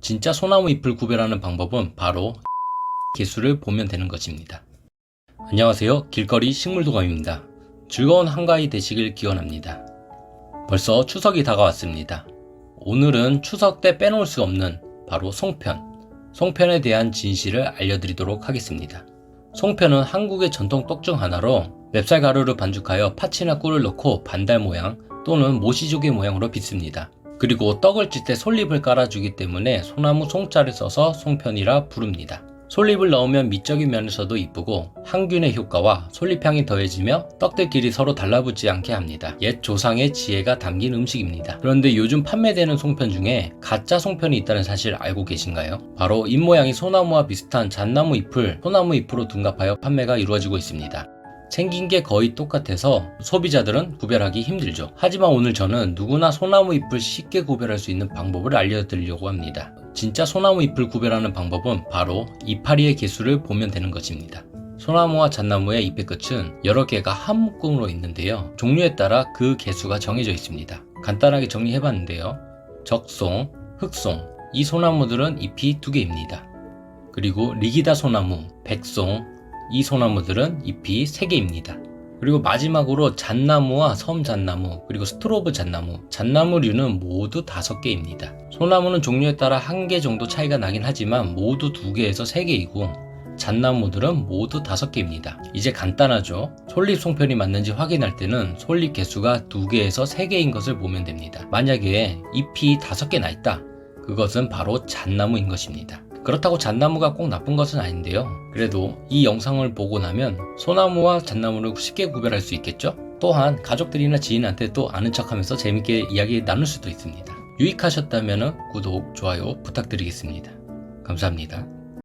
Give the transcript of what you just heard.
진짜 소나무 잎을 구별하는 방법은 바로 개수를 보면 되는 것입니다. 안녕하세요. 길거리 식물도감입니다. 즐거운 한가위 되시길 기원합니다. 벌써 추석이 다가왔습니다. 오늘은 추석 때 빼놓을 수 없는 바로 송편. 송편에 대한 진실을 알려드리도록 하겠습니다. 송편은 한국의 전통 떡 중 하나로 맵쌀 가루를 반죽하여 파치나 꿀을 넣고 반달 모양 또는 모시조개 모양으로 빚습니다. 그리고 떡을 찔때 솔잎을 깔아주기 때문에 소나무 송자를 써서 송편이라 부릅니다. 솔잎을 넣으면 미적인 면에서도 이쁘고 항균의 효과와 솔잎향이 더해지며 떡들끼리 서로 달라붙지 않게 합니다. 옛 조상의 지혜가 담긴 음식입니다. 그런데 요즘 판매되는 송편 중에 가짜 송편이 있다는 사실 알고 계신가요? 바로 잎모양이 소나무와 비슷한 잣나무 잎을 소나무 잎으로 둔갑하여 판매가 이루어지고 있습니다. 생긴 게 거의 똑같아서 소비자들은 구별하기 힘들죠. 하지만 오늘 저는 누구나 소나무 잎을 쉽게 구별할 수 있는 방법을 알려드리려고 합니다. 진짜 소나무 잎을 구별하는 방법은 바로 이파리의 개수를 보면 되는 것입니다. 소나무와 잣나무의 잎의 끝은 여러 개가 한 묶음으로 있는데요. 종류에 따라 그 개수가 정해져 있습니다. 간단하게 정리해봤는데요. 적송, 흑송, 이 소나무들은 잎이 두 개입니다. 그리고 리기다 소나무, 백송, 이 소나무들은 잎이 3개입니다. 그리고 마지막으로 잣나무와 섬잣나무, 그리고 스트로브 잣나무, 잣나무류는 모두 5개입니다. 소나무는 종류에 따라 한개 정도 차이가 나긴 하지만 모두 2개에서 3개이고 잣나무들은 모두 5개입니다. 이제 간단하죠? 솔잎 송편이 맞는지 확인할 때는 솔잎 개수가 2개에서 3개인 것을 보면 됩니다. 만약에 잎이 5개 나 있다. 그것은 바로 잣나무인 것입니다. 그렇다고 잣나무가 꼭 나쁜 것은 아닌데요. 그래도 이 영상을 보고 나면 소나무와 잣나무를 쉽게 구별할 수 있겠죠? 또한 가족들이나 지인한테 또 아는 척 하면서 재밌게 이야기 나눌 수도 있습니다. 유익하셨다면 구독, 좋아요 부탁드리겠습니다. 감사합니다.